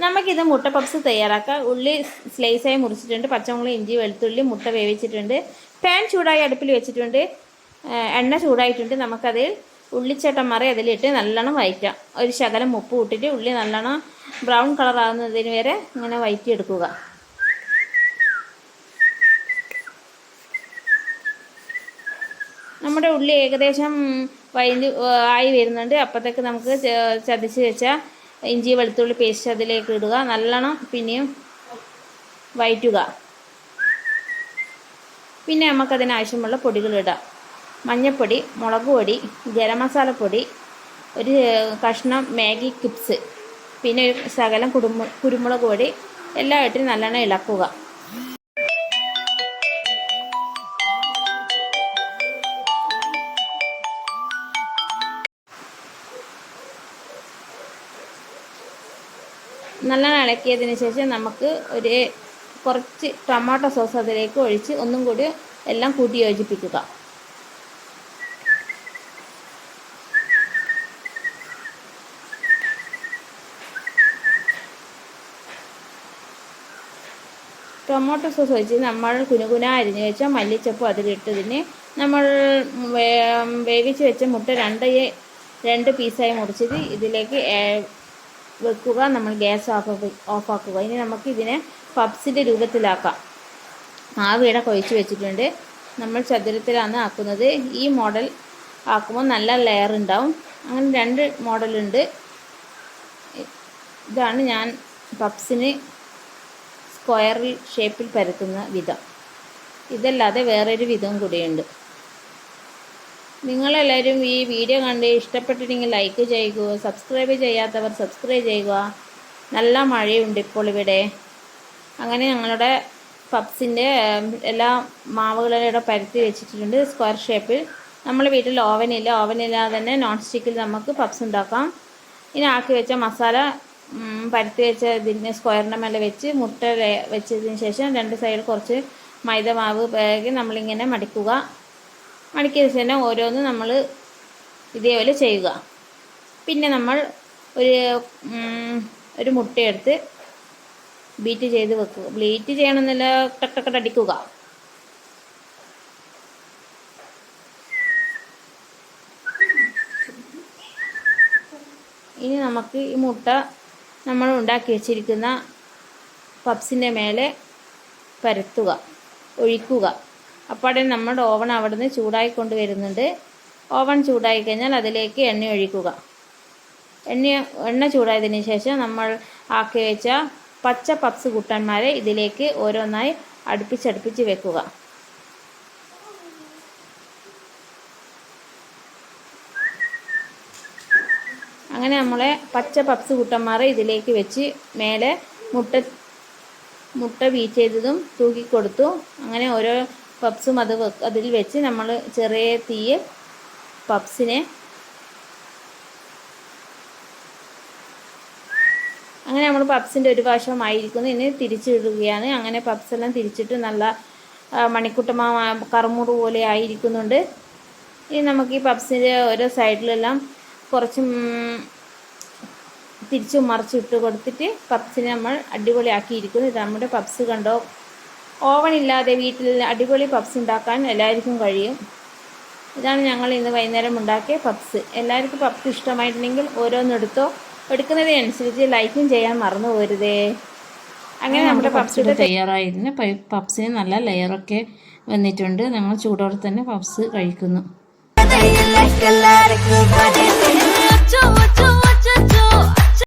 നമുക്കിത് മുട്ട പപ്സ് തയ്യാറാക്കാം. ഉള്ളി സ്ലൈസായി മുറിച്ചിട്ടുണ്ട്. പച്ചമുളക് ഇഞ്ചി വെളുത്തുള്ളി മുട്ട വേവിച്ചിട്ടുണ്ട്. പാൻ ചൂടായി അടുപ്പിൽ വെച്ചിട്ടുണ്ട്. എണ്ണ ചൂടായിട്ടുണ്ട്. നമുക്കതിൽ ഉള്ളിച്ചട്ടന്മാരെ അതിലിട്ട് നല്ലോണം വയറ്റാം. ഒരു ശകലം ഉപ്പ് ഇട്ടിട്ട് ഉള്ളി നല്ലോണം ബ്രൗൺ കളർ ആകുന്നതിന് വരെ ഇങ്ങനെ വയറ്റിയെടുക്കുക. നമ്മുടെ ഉള്ളി ഏകദേശം വൈകി ആയി വരുന്നുണ്ട്. അപ്പോഴത്തേക്ക് നമുക്ക് ചതിച്ച് ചതച്ച് വെച്ച ഇഞ്ചി വെളുത്തുള്ളി പേസ്റ്റ് അതിലേക്ക് ഇടുക. നല്ലോണം പിന്നെയും വയറ്റുക. പിന്നെ നമുക്കതിന് ആവശ്യമുള്ള പൊടികൾ ഇടാം. മഞ്ഞൾപ്പൊടി മുളക് പൊടി ഗരം മസാലപ്പൊടി ഒരു കഷ്ണം മാഗി കിപ്സ് പിന്നെ ഒരു ശകലം കുടുമു കുരുമുളക് പൊടി എല്ലാം ഇട്ട് നല്ലോണം ഇളക്കുക. നല്ലോണം ഇളക്കിയതിന് ശേഷം നമുക്ക് ഒരു കുറച്ച് ടൊമാറ്റോ സോസ് അതിലേക്ക് ഒഴിച്ച് ഒന്നും കൂടി എല്ലാം കൂട്ടി യോജിപ്പിക്കുക. ടൊമാറ്റോ സോസ് ഒഴിച്ച് നമ്മൾ കുനുകുന അരിഞ്ഞ് വെച്ച മല്ലിച്ചപ്പ് അതിലിട്ടതിന് നമ്മൾ വേവിച്ച് വെച്ച മുട്ട രണ്ട് രണ്ട് പീസായി മുറിച്ചത് ഇതിലേക്ക് വെക്കുക നമ്മൾ ഗ്യാസ് ഓഫ് ഓഫ് ആക്കുക. ഇനി നമുക്ക് ഇതിനെ പപ്സിന്റെ രൂപത്തിലാക്കാം. ആവിയുടെ കൊഴിച്ച് വെച്ചിട്ടുണ്ട്. നമ്മൾ ചതുരത്തിലാണ് ആക്കുന്നത്. ഈ മോഡൽ ആക്കുമ്പോൾ നല്ല ലെയർ ഉണ്ടാവും. അങ്ങനെ രണ്ട് മോഡലുണ്ട് ഇതാണ് ഞാൻ പപ്സിന് സ്ക്വയറിൽ ഷേപ്പിൽ പരത്തുന്ന വിധം. ഇതല്ലാതെ വേറൊരു വിധം കൂടിയുണ്ട്. നിങ്ങളെല്ലാവരും ഈ വീഡിയോ കണ്ട് ഇഷ്ടപ്പെട്ടിട്ടുണ്ടെങ്കിൽ ലൈക്ക് ചെയ്യുക സബ്സ്ക്രൈബ് ചെയ്യാത്തവർ സബ്സ്ക്രൈബ് ചെയ്യുക. നല്ല മഴയുണ്ട് ഇപ്പോൾ ഇവിടെ. അങ്ങനെ ഞങ്ങളുടെ പപ്സിന്റെ എല്ലാ മാവുകളും ഇവിടെ പരത്തി വെച്ചിട്ടുണ്ട്. സ്ക്വയർ ഷേപ്പിൽ നമ്മൾ വീട്ടിൽ ഓവനില്ല ഓവനില്ലാതെ തന്നെ നോൺ സ്റ്റിക്കിൽ നമുക്ക് പപ്സ് ഉണ്ടാക്കാം. ഇനി ആക്കി വെച്ച മസാല പരത്തി വെച്ച ഇതിന് സ്ക്വയറിന്റെ മേലെ വെച്ച് മുട്ട വെച്ചതിന് ശേഷം രണ്ട് സൈഡിൽ കുറച്ച് മൈദ മാവ് നമ്മളിങ്ങനെ മടിക്കുക. മടിക്കിയതിന് തന്നെ ഓരോന്ന് നമ്മൾ ഇതേപോലെ ചെയ്യുക. പിന്നെ നമ്മൾ ഒരു ഒരു മുട്ടയെടുത്ത് ബീറ്റ് ചെയ്ത് വെക്കുക. ബ്ലീറ്റ് ചെയ്യണമെന്നില്ല അടിക്കുക. ഇനി നമുക്ക് ഈ മുട്ട നമ്മൾ ഉണ്ടാക്കി വെച്ചിരിക്കുന്ന പപ്സിന്റെ മേലെ പരത്തുക ഒഴിക്കുക. അപ്പോഴേ നമ്മുടെ ഓവൺ അവിടെ നിന്ന് ചൂടായിക്കൊണ്ട് വരുന്നുണ്ട് ഓവൺ ചൂടായി കഴിഞ്ഞാൽ അതിലേക്ക് എണ്ണ ഒഴിക്കുക. എണ്ണ എണ്ണ ചൂടായതിന് ശേഷം നമ്മൾ ആക്കി വെച്ച പച്ച പപ്സ് കുട്ടന്മാരെ ഇതിലേക്ക് ഓരോന്നായി അടുപ്പിച്ചടുപ്പിച്ച് വെക്കുക. അങ്ങനെ നമ്മളെ പച്ച പപ്സ് കുട്ടന്മാരെ ഇതിലേക്ക് വെച്ച് മേലെ മുട്ട മുട്ട ചെയ്തതും തൂക്കിക്കൊടുത്തു അങ്ങനെ ഓരോ പപ്സും അത് അതിൽ വെച്ച് നമ്മൾ ചെറിയ തീയിൽ പപ്സിനെ അങ്ങനെ നമ്മൾ പപ്സിന്റെ ഒരു വശമായിരിക്കുന്നു. ഇനി തിരിച്ചിടുകയാണ്. അങ്ങനെ പപ്സ് എല്ലാം തിരിച്ചിട്ട് നല്ല മണിക്കുട്ടമാ കറുമുറു പോലെ ആയിരിക്കുന്നുണ്ട്. ഇനി നമുക്ക് ഈ പപ്സിന്റെ ഓരോ സൈഡിലെല്ലാം കുറച്ച് തിരിച്ചു മറിച്ച് ഇട്ട് കൊടുത്തിട്ട് പപ്സിനെ നമ്മൾ അടിപൊളിയാക്കിയിരിക്കുന്നു. ഇത് നമ്മുടെ പപ്സ് കണ്ടോ? ഓവൻ ഇല്ലാതെ വീട്ടിൽ അടിപൊളി പപ്സ് ഉണ്ടാക്കാൻ എല്ലാവർക്കും കഴിയും. ഇതാണ് ഞങ്ങൾ ഇന്ന് വൈകുന്നേരം ഉണ്ടാക്കിയ പപ്സ് എല്ലാവർക്കും പപ്സ് ഇഷ്ടമായിട്ടുണ്ടെങ്കിൽ ഓരോന്നെടുത്തോ. എടുക്കുന്നതിനനുസരിച്ച് ലൈക്കും ചെയ്യാൻ മറന്നു പോരുതേ. അങ്ങനെ നമ്മുടെ പപ്സിയുടെ തയ്യാറായിരുന്നു. പപ്സിന് നല്ല ലെയറൊക്കെ വന്നിട്ടുണ്ട്. ഞങ്ങൾ ചൂടോടെ തന്നെ പപ്സ് കഴിക്കുന്നു.